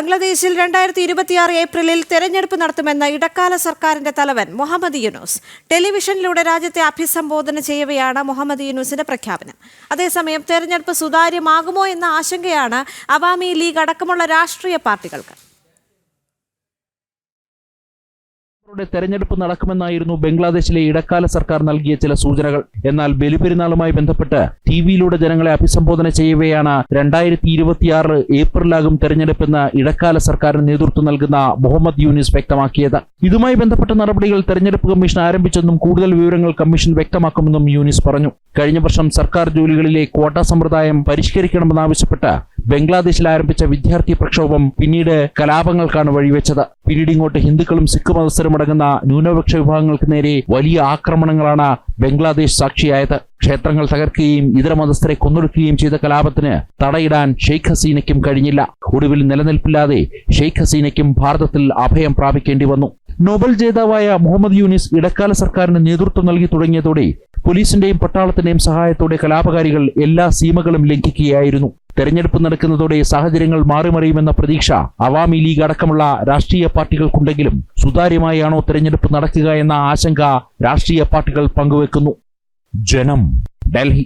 ബംഗ്ലാദേശിൽ രണ്ടായിരത്തി ഇരുപത്തിയാറ് ഏപ്രിലിൽ തെരഞ്ഞെടുപ്പ് നടത്തുമെന്ന ഇടക്കാല സർക്കാരിന്റെ തലവൻ മുഹമ്മദ് യൂനുസ്. ടെലിവിഷനിലൂടെ രാജ്യത്തെ അഭിസംബോധന ചെയ്യവെയാണ് മുഹമ്മദ് യൂനുസിന്റെ പ്രഖ്യാപനം. അതേസമയം തെരഞ്ഞെടുപ്പ് സുതാര്യമാകുമോ എന്ന ആശങ്കയാണ് അവാമി ലീഗ് അടക്കമുള്ള രാഷ്ട്രീയ പാർട്ടികൾക്ക്. യുടെ തെരഞ്ഞെടുപ്പ് നടക്കുമെന്നായിരുന്നു ബംഗ്ലാദേശിലെ ഇടക്കാല സർക്കാർ നൽകിയ ചില സൂചനകൾ. എന്നാൽ ബലിപെരുന്നാളുമായി ബന്ധപ്പെട്ട് ടി വിയിലൂടെ ജനങ്ങളെ അഭിസംബോധന ചെയ്യവെയാണ് രണ്ടായിരത്തി ഇരുപത്തിയാറ് ഏപ്രിലാകും തെരഞ്ഞെടുപ്പെന്ന് ഇടക്കാല സർക്കാരിന് നേതൃത്വം നൽകുന്ന മുഹമ്മദ് യൂനിസ് വ്യക്തമാക്കിയത്. ഇതുമായി ബന്ധപ്പെട്ട നടപടികൾ തെരഞ്ഞെടുപ്പ് കമ്മീഷൻ ആരംഭിച്ചെന്നും കൂടുതൽ വിവരങ്ങൾ കമ്മീഷൻ വ്യക്തമാക്കുമെന്നും യൂനിസ് പറഞ്ഞു. കഴിഞ്ഞ വർഷം സർക്കാർ ജോലികളിലെ ക്വാട്ട സമ്പ്രദായം പരിഷ്കരിക്കണമെന്നാവശ്യപ്പെട്ട് ബംഗ്ലാദേശിൽ ആരംഭിച്ച വിദ്യാർത്ഥി പ്രക്ഷോഭം പിന്നീട് കലാപങ്ങൾക്കാണ് വഴിവെച്ചത്. പിന്നീട് ഇങ്ങോട്ട് ഹിന്ദുക്കളും സിഖ് മതസ്ഥരും അടങ്ങുന്ന ന്യൂനപക്ഷ വിഭാഗങ്ങൾക്ക് നേരെ വലിയ ആക്രമണങ്ങളാണ് ബംഗ്ലാദേശ് സാക്ഷിയായത്. ക്ഷേത്രങ്ങൾ തകർക്കുകയും ഇതര മതസ്ഥരെ കൊന്നൊടുക്കുകയും ചെയ്ത കലാപത്തിന് തടയിടാൻ ഷെയ്ഖ് ഹസീനയ്ക്കും കഴിഞ്ഞില്ല. ഒടുവിൽ നിലനിൽപ്പില്ലാതെ ഷെയ്ഖ് ഹസീനയ്ക്കും ഭാരതത്തിൽ അഭയം പ്രാപിക്കേണ്ടി വന്നു. നോബൽ ജേതാവായ മുഹമ്മദ് യൂനിസ് ഇടക്കാല സർക്കാരിന് നേതൃത്വം നൽകി തുടങ്ങിയതോടെ പോലീസിന്റെയും പട്ടാളത്തിന്റെയും സഹായത്തോടെ കലാപകാരികൾ എല്ലാ സീമകളും ലംഘിക്കുകയായിരുന്നു. തെരഞ്ഞെടുപ്പ് നടക്കുന്നതോടെ സാഹചര്യങ്ങൾ മാറിമറിയുമെന്ന പ്രതീക്ഷ അവാമി ലീഗ് അടക്കമുള്ള രാഷ്ട്രീയ പാർട്ടികൾക്കുണ്ടെങ്കിലും സുതാര്യമായാണോ തെരഞ്ഞെടുപ്പ് നടക്കുക എന്ന ആശങ്ക രാഷ്ട്രീയ പാർട്ടികൾ പങ്കുവെക്കുന്നു. ജനം ഡൽഹി.